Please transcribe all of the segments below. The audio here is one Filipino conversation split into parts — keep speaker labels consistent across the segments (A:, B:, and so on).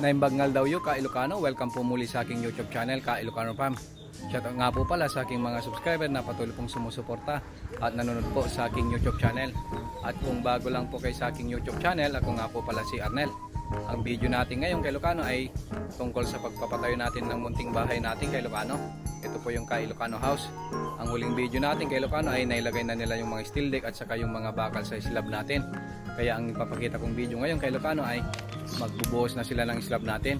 A: Naimbagnal daw yung ka Ilocano. Welcome po muli sa aking YouTube channel, ka Ilocano Farm. Shoutout nga po pala sa aking mga subscriber na patuloy pong sumusuporta at nanonood po sa aking YouTube channel. At kung bago lang po kayo sa aking YouTube channel, ako nga po pala si Arnel. Ang video natin ngayon kay Ilocano ay tungkol sa pagpapatayo natin ng munting bahay natin kay Ilocano. Ito po yung kay Ilocano House. Ang huling video natin kay Ilocano ay nailagay na nila yung mga steel deck at saka yung mga bakal sa slab natin. Kaya ang ipapakita kong video ngayon kay Ilocano ay magbubuhos na sila ng slab natin.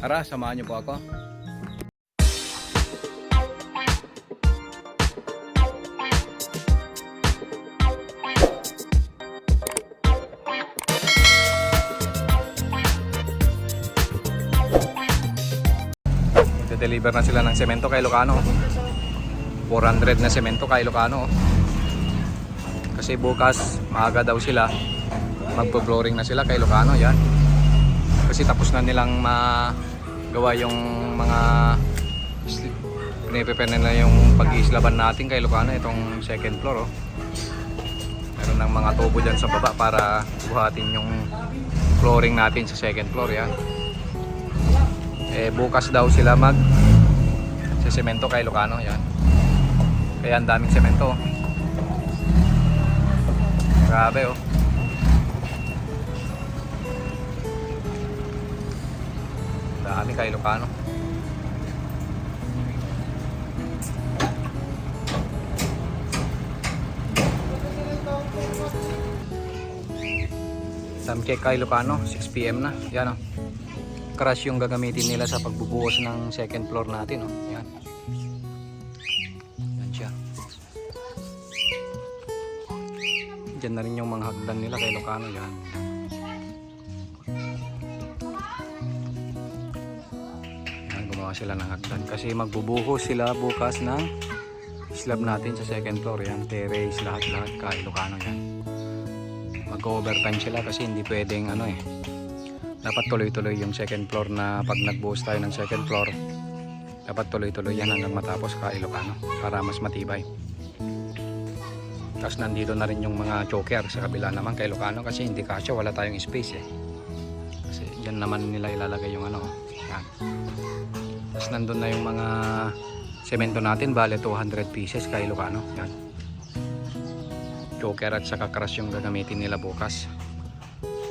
A: Tara, samahan niyo po ako. deliver na sila ng semento kay Ilocano. 400 na semento kay Ilocano. Kasi bukas, maaga daw sila. Magpo-flooring na sila kay Ilocano, yan. Kasi tapos na nilang magawa yung mga piniprepare na yung pag-iislaban natin kay Ilocano, itong second floor, oh. Meron ng mga tubo dyan sa baba para buhatin yung flooring natin sa second floor, yan eh bukas daw sila mag sa semento kay Lucano yan kaya ang daming semento. Grabe oh dami kay Lucano Time check kay Lucano 6pm na yan oh crush yung gagamitin nila sa pagbubuhos ng second floor natin. Oh. Yan. Yan siya. Diyan na rin yung mga hagdan nila kay Locano. Yan. Yan, gumawa sila ng hagdan. Kasi magbubuhos sila bukas ng slab natin sa second floor. Yan, terrace, lahat-lahat kay Locano. Yan. Mag-overtime sila kasi hindi pwedeng ano eh dapat tuloy-tuloy yung second floor na pag nagbuhos tayo ng second floor dapat tuloy-tuloy yan hanggang matapos ka Ilocano para mas matibay tapos nandito na rin yung mga choker sa kabila naman kay Ilocano kasi hindi kasya wala tayong space eh kasi dyan naman nila ilalagay yung ano yan tapos nandun na yung mga semento natin. Bale 200 pieces kay Ilocano yan choker at saka crush yung gagamitin nila bukas.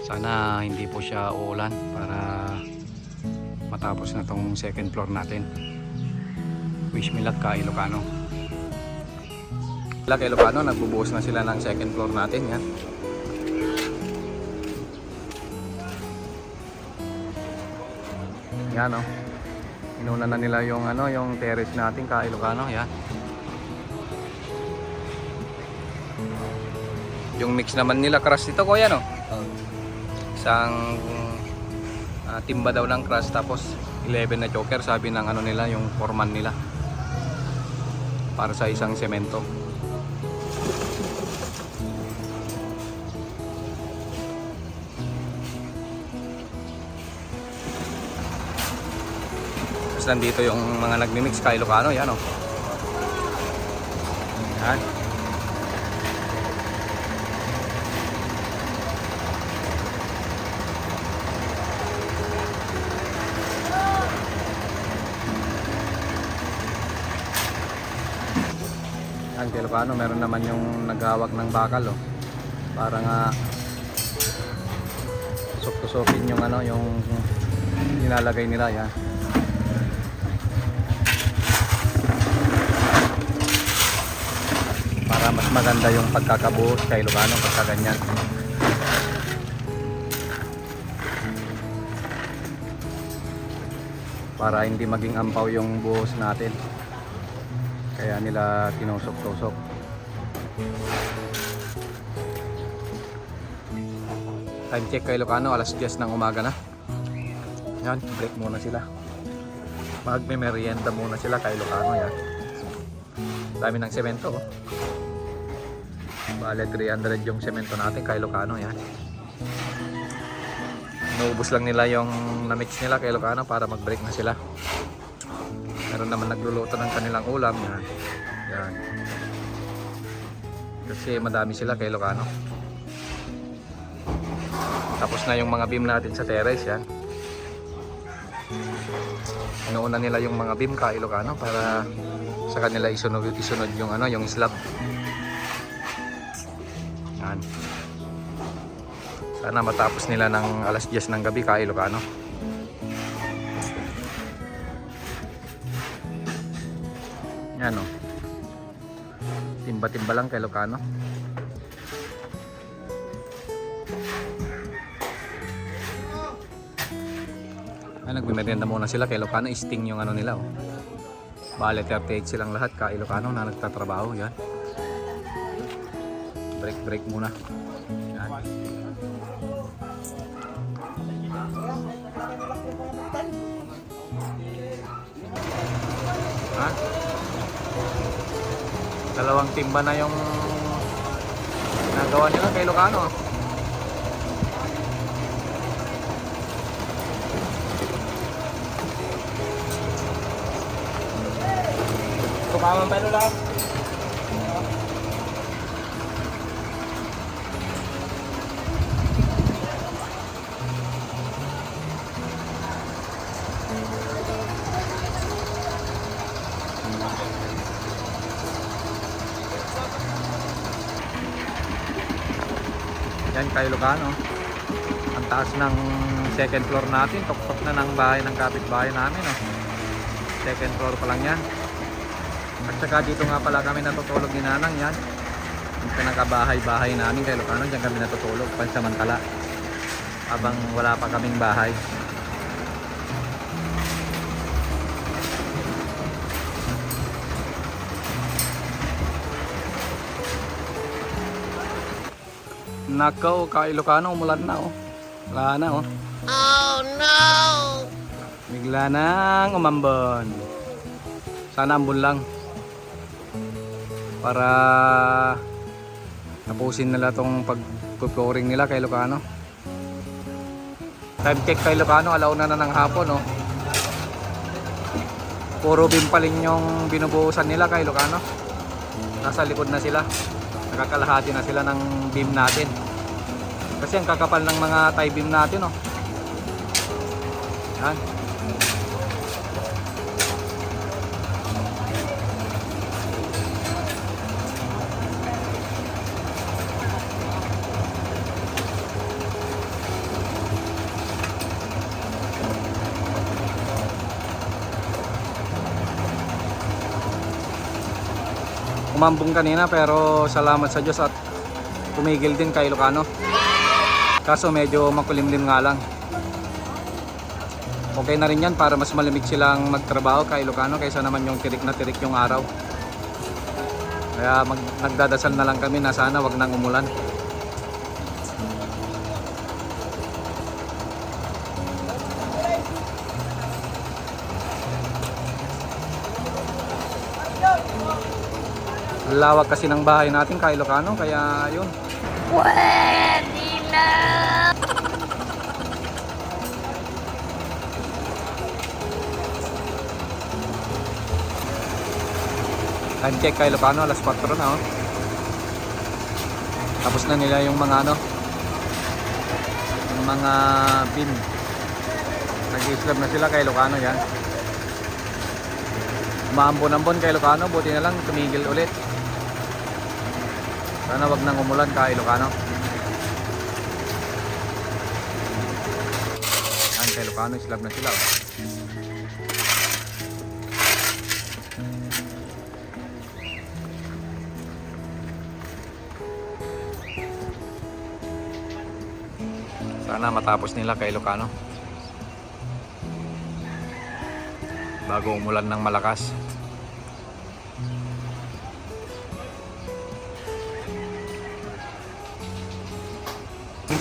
A: Sana hindi po siya uulan para matapos na tong second floor natin. Wish me luck ka Ilocano kay Ilocano nagbubuhos na sila ng second floor natin. Yan yan oh. inuna na nila yung ano yung terrace natin ka Ilocano yan yung mix naman nila crush dito kuya no? Isang uh, timba daw ng crush tapos 11 na choker sabi ng ano nila yung foreman nila. Para sa isang semento nandito yung mga nagmimix kay Lucano yan oh. yan kay Lucano, meron naman yung naghawak ng bakal oh. Para nga tusok-tusokin yung ano, yung nilalagay nila yan. Mas maganda yung pagkakabuhos kay Lucano pagka ganyan. Para hindi maging ampaw yung buhos natin. Kaya nila tinusok-tusok. Time check kay Lucano alas 10 ng umaga na. Yan break muna sila. Magme merienda muna sila kay Lucano yan. Dami ng semento oh. Bale 300 yung semento natin kay Lucano yan. Naubos lang nila yung na-mix nila kay Lucano para mag break na sila. Meron naman nagluluto ng kanilang ulam yan. Yan. Kasi madami sila kay Locano tapos na yung mga beam natin sa terrace yan. Inuuna nila yung mga beam ka Ilocano para sa kanila isunod, isunod yung ano, yung slab. Sana matapos nila ng alas 10 ng gabi ka Ilocano. Yan o. Timba-timba lang kay Ilocano. Ay, nagmimerienda muna sila kay Ilocano. Sting yung ano nila oh. Bale, 38 silang lahat ka Ilocano na nagtatrabaho. Yan. Break, break muna. Yan. Ha? Dalawang timba na yung nagawa nila kay Ilocano.
B: Kumaman pa nila.
A: Kay Lucano. Ang taas ng second floor natin. Tuktok na ng bahay ng kapitbahay namin. Oh. Second floor pa lang yan. At saka dito nga pala kami natutulog ni Nanang yan. Yung pinakabahay-bahay namin kay Lucano. Diyan kami natutulog pansamantala. Habang wala pa kaming bahay. Nakaw, ka Ilocano, umulan na oh. Wala na oh.
C: Oh no!
A: Bigla nang umambon. Sana ambon lang. Para tapusin nila tong pag-flooring nila kay Lucano. Time check kay Lucano, alauna na ng hapon oh. Puro beam pa rin yung binubuhusan nila kay Lucano. Nasa likod na sila. Nakakalahati na sila ng beam natin. Kasi ang kakapal ng mga tie beam natin oh. Yan. umambong kanina pero salamat sa Diyos at tumigil din kay Lucano kaso medyo makulimlim nga lang. Okay na rin yan para mas malamig silang magtrabaho kay Lucano kaysa naman yung tirik na tirik yung araw. Kaya mag, nagdadasal na lang kami na sana wag nang umulan. Lawak kasi ng bahay natin kay Ilocano kaya yun.
C: Pwede na!
A: Time kay Ilocano alas 4 na oh. Tapos na nila yung mga ano yung mga bin nag-slab na sila kay Ilocano yan. Umaambon-ambon kay Ilocano buti na lang tumigil ulit. Sana wag nang umulan kay Ilocano yan kay Ilocano slab na sila oh. Sana matapos nila kay Ilocano. Bago umulan ng malakas.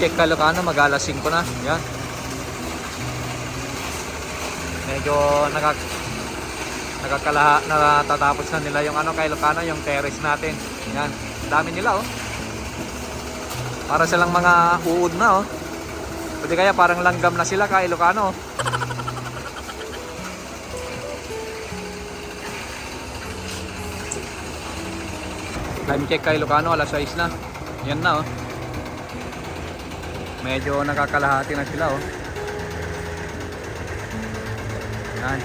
A: Check kay Ilocano, mag alas 5 na. Yan. Medyo nakak nakakalaha natatapos na nila yung ano kay Ilocano, yung terrace natin. Yan. Dami nila oh. Para silang mga uod na oh. Pwede kaya parang langgam na sila kay Ilocano. Time check kay Ilocano, alas 6 na. Yan na oh. Medyo nakakalahati na sila oh. Yan.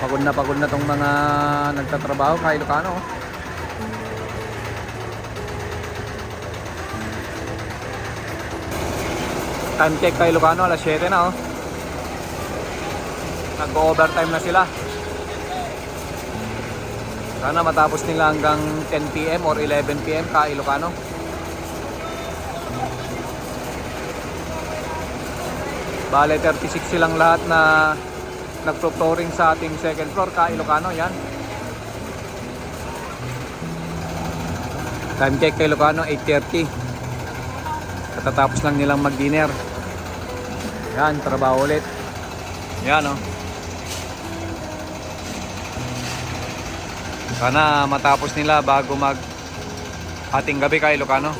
A: Pagod na pagod na tong mga nagtatrabaho kay Ilocano. oh. Time check kay Ilocano, alas 7 na oh. Nag-overtime na sila. Sana matapos nila hanggang 10pm or 11pm ka Ilocano. Bale 36 silang lahat na nagpo-flooring sa ating second floor ka Ilocano yan. Time check kay Ilocano 8.30 Katatapos lang nilang mag-dinner Yan, trabaho ulit Yan oh. Sana matapos nila bago mag ating gabi kay Ilocano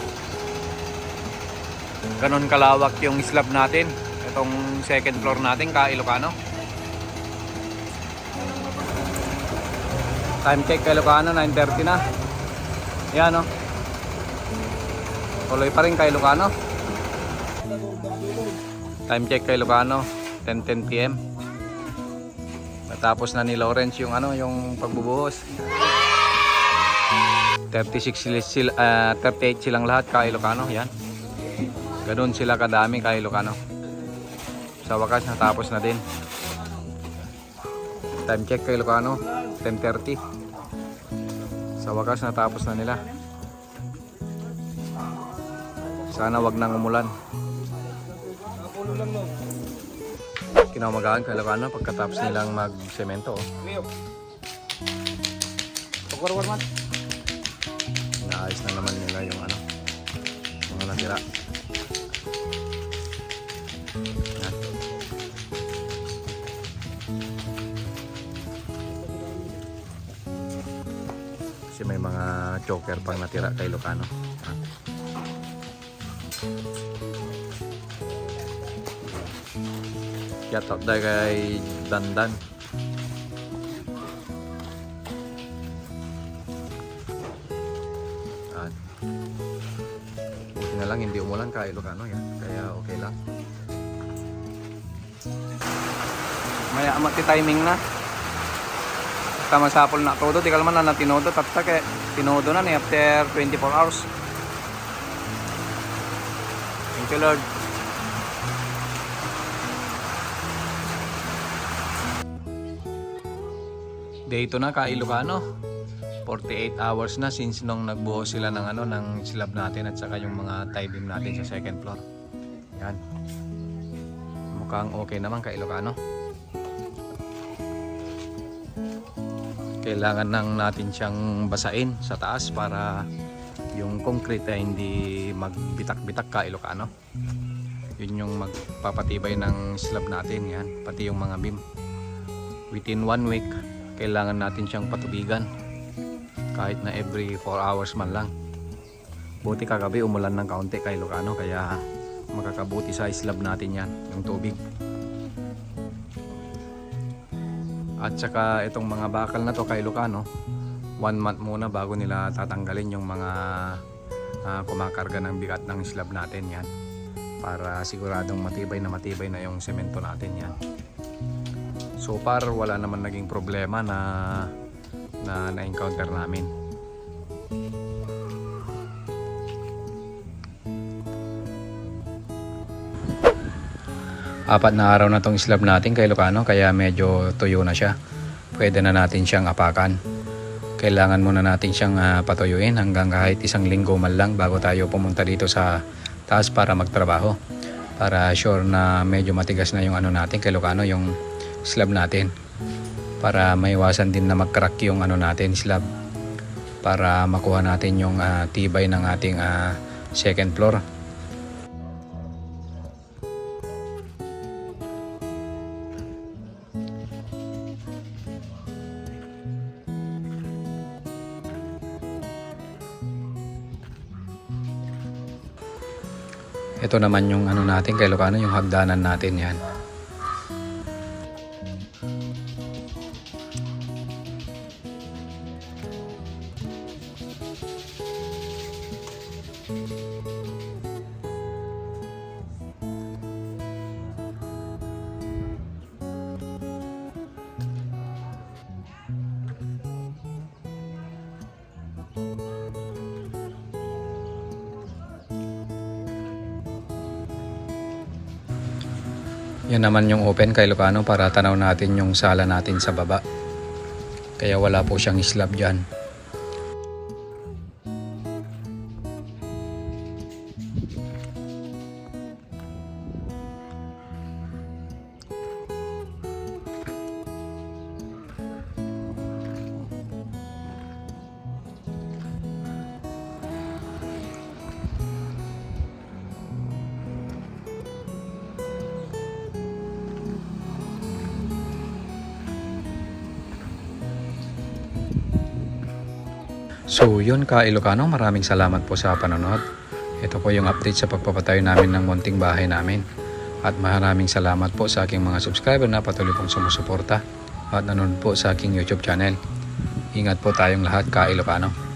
A: Ganon kalawak yung slab natin Itong second floor natin ka Ilocano Time check kay Ilocano 9.30 na Yan oh. Tuloy pa rin kay Lucano. Time check kay Lucano, 10:10 PM. Natapos na ni Lawrence yung ano, yung pagbubuhos. 36 sila, sila ah, 38 silang lahat kay Lucano, yan. Ganun sila kadami kay Lucano. Sa wakas natapos na din. Time check kay Lucano, 10:30. Sa wakas natapos na nila. Sana wag nang umulan. Kinamagahan kay Lucano pagkatapos nilang mag-semento. Oh.
B: Pagwarwar man.
A: Inaayos na naman nila yung ano, mga natira. Kasi may mga choker pang natira kay Lucano. Yan. Shout out dahil kay Dandan. At buti na lang hindi umulan kay Ilocano yan. Kaya okay lang. Maya amati timing na. Tama sapol na todo, di kalman na na tinodo tapta kay tinodo na ni after 24 hours. Thank you Lord. Dito na ka Ilocano. 48 hours na since nung nagbuhos sila ng ano ng slab natin at saka yung mga tie beam natin sa second floor. Yan. Mukhang okay naman kay Ilocano. Kailangan nang natin siyang basain sa taas para yung concrete ay hindi magbitak-bitak ka Ilocano. Yun yung magpapatibay ng slab natin yan, pati yung mga beam. Within one week, kailangan natin siyang patubigan. Kahit na every 4 hours man lang. Buti kagabi umulan ng kaunti kay Lucano kaya makakabuti sa slab natin yan yung tubig. At saka itong mga bakal na to kay Lucano one month muna bago nila tatanggalin yung mga ah, kumakarga ng bigat ng slab natin yan. Para siguradong matibay na matibay na yung semento natin yan so far wala naman naging problema na na na-encounter namin. Apat na araw na tong slab natin kay Lucano kaya medyo tuyo na siya. Pwede na natin siyang apakan. Kailangan muna natin siyang ah, patuyuin hanggang kahit isang linggo man lang bago tayo pumunta dito sa taas para magtrabaho. Para sure na medyo matigas na yung ano natin kay Lucano yung slab natin para maiwasan din na mag-crack yung ano natin slab para makuha natin yung ah, tibay ng ating ah, second floor. Ito naman yung ano natin kay Lucano, yung hagdanan natin yan. Yan naman yung open kay Lucano para tanaw natin yung sala natin sa baba. Kaya wala po siyang slab dyan. So yun ka Ilocano, maraming salamat po sa panonood. Ito po yung update sa pagpapatayo namin ng munting bahay namin. At maraming salamat po sa aking mga subscriber na patuloy pong sumusuporta at nanonood po sa aking YouTube channel. Ingat po tayong lahat ka Ilocano.